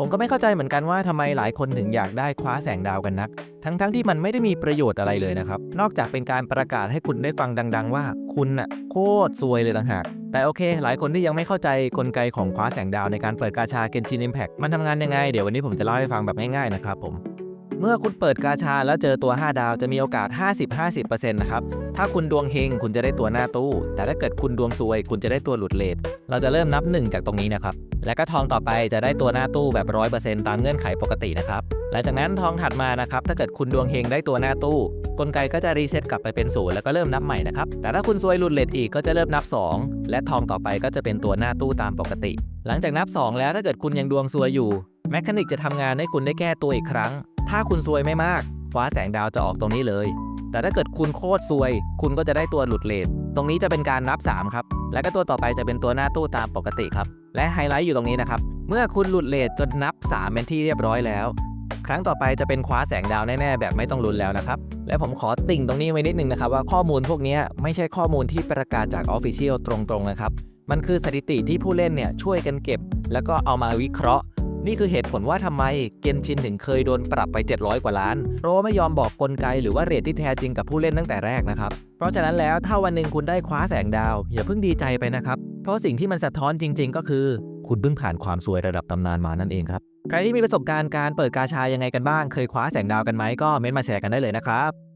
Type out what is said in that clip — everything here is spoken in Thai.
ผมก็ไม่เข้าใจเหมือนกันว่าทำไมหลายคนถึงอยากได้คว้าแสงดาวกันนัก ทั้งๆทที่มันไม่ได้มีประโยชน์อะไรเลยนะครับ นอกจากเป็นการประกาศให้คุณได้ฟังดัง ๆ ว่าคุณน่ะโคตรซวยเลยต่างหาก แต่โอเค หลายคนที่ยังไม่เข้าใจกลไกของคว้าแสงดาวในการเปิดกาชา Genshin Impact มันทำงานยังไง เดี๋ยววันนี้ผมจะเล่าให้ฟังแบบง่ายๆนะครับผม เมื่อคุณเปิดกาชาแล้วเจอตัว 5 ดาวจะมีโอกาส 50-50%นะครับ ถ้าคุณดวงเฮงคุณจะได้ตัวหน้าตู้ แต่ถ้าเกิดคุณดวงซวย คุณจะได้ตัวหลุดเลทเราจะเริ่มนับ 1 จากตรงนี้นะครับ และก็ทองต่อไปจะได้ตัวหน้าตู้แบบ 100%ตามเงื่อนไขปกตินะครับ หลังจากนั้นทองถัดมานะครับ ถ้าเกิดคุณดวงเฮงได้ตัวหน้าตู้ กลไกก็จะรีเซ็ตกลับไปเป็นศูนย์แล้วก็เริ่มนับใหม่นะครับ แต่ถ้าคุณซวยหลุดเลทอีกก็จะเริ่มนับ 2 และทองต่อไปก็จะเป็นตัวหน้าตู้ตามปกติ หลังจากนับ 2 แล้วถ้าเกิดคุณยังดวงซวยอยู่แมคานิกจะทำงานให้คุณได้แก้ตัวอีกครั้ง ถ้าคุณซวยไม่มากคว้าแสงดาวจะออกตรงนี้เลย แต่ถ้าเกิดคุณโคตรซวย คุณก็จะได้ตัวหลุดเลทตรงนี้จะเป็นการนับ 3 ครับ และก็ตัวต่อไปจะเป็นตัวหน้าตู้ตามปกติครับ และไฮไลท์อยู่ตรงนี้นะครับ เมื่อคุณหลุดเลทจนนับ 3 เป็นที่เรียบร้อยแล้ว ครั้งต่อไปจะเป็นคว้าแสงดาวแน่ๆแบบไม่ต้องลุ้นแล้วนะครับ และผมขอติ่งตรงนี้ไว้นิดนึงนะครับว่าข้อมูลพวกนี้ไม่ใช่ข้อมูลที่ประกาศจาก Official ตรงๆนะครับ มันคือสถิติที่ผู้เล่นเนี่ยช่วยกันเก็บ แล้วก็เอามาวิเคราะห์ นี่คือเหตุผลว่าทำไมเกนชินถึงเคยโดนปรับไป 700 กว่าล้าน เพราะไม่ยอมบอกกลไกหรือว่าเรทที่แท้จริงกับผู้เล่นตั้งแต่แรกนะครับ เพราะฉะนั้นแล้วถ้าวันหนึ่งคุณได้คว้าแสงดาว อย่าเพิ่งดีใจไปนะครับ เพราะสิ่งที่มันสะท้อนจริง ๆ ก็คือ คุณเพิ่งผ่านความสวยระดับตำนานมานั่นเองครับ ใครที่มีประสบการณ์การเปิดกาชายังไงกันบ้าง เคยคว้าแสงดาวกันไหมก็เม้นมาแชร์กันได้เลยนะครับ